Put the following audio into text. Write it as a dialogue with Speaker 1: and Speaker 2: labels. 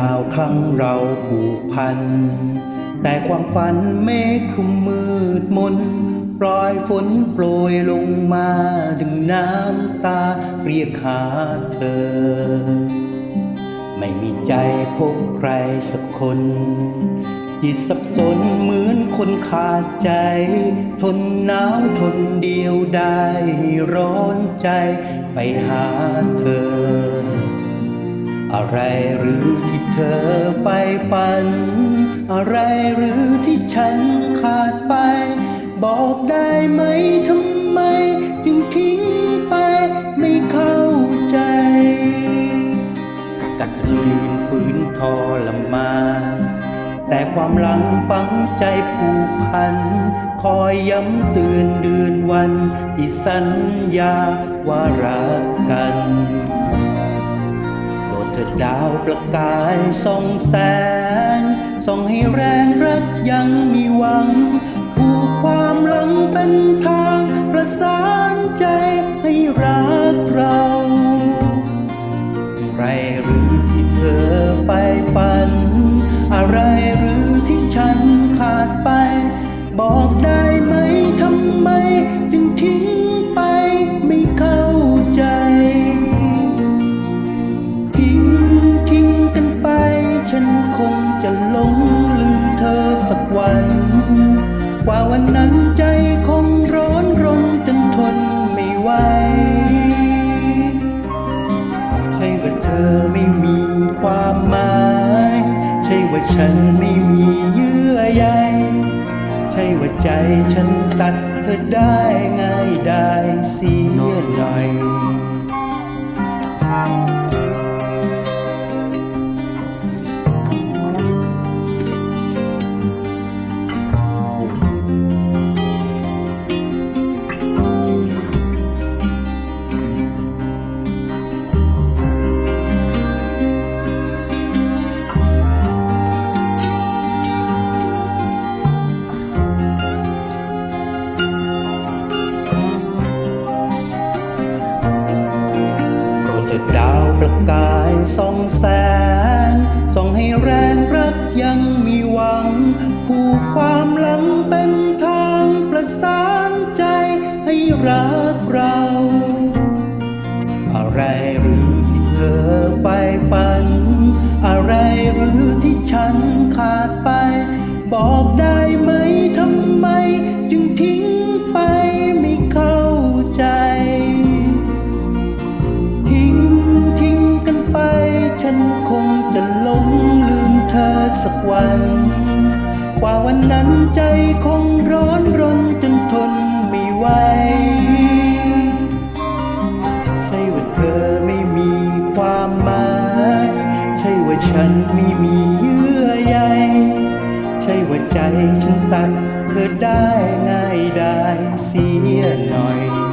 Speaker 1: ดาวครั้งเราผูกพัน แต่ความฝันเมฆคลุมมืดมนปล่อยฝนโปรยลงมาดึงน้ำตาเรียกหาเธอ ไม่มีใจพบใครสักคน จิตสับสนเหมือนคนขาดใจ ทนหนาวทนเดียวได้ร้อนใจไปหาเธอ อะไรหรือที่เธอไปฝัน อะไรหรือที่ฉันขาดไป บอกได้ไหมทำไม จึงทิ้งไปไม่เข้าใจ กัดยืนฝืนทรมานแต่ความหลังฝังใจผูกพัน คอยย้ำเตือนเดือนวันที่สัญญาว่ารักกัน ถิดดาวประกายส่องแสงส่องให้แรงรักยังมีหวัง ผูกความหลังเป็นทางประสานใจให้รักเรา อะไรหรือที่เธอไปฝัน อะไรหรือที่ฉันขาดไป บอกได้ วันนั้นใจคงร้อนรนจนทนไม่ไหว ใช่ว่าเธอไม่มีความหมาย ใช่ว่าฉันไม่มีเยื่อใย ใช่ว่าใจฉันตัดเธอได้ง่ายได้เสียหน่อย ประกายส่องแสงส่องให้แรงรักยังมีหวัง ผูกความหลังเป็นทางประสานใจให้รักเรา อะไร วัน กว่าวันนั้นใจคงร้อนรนจนทนไม่ไหว ใช่ว่าเธอไม่มีความหมาย ใช่ว่าฉันไม่มีเยื่อใย ใช่ว่าใจฉันตัดเธอได้ง่ายได้เสียหน่อย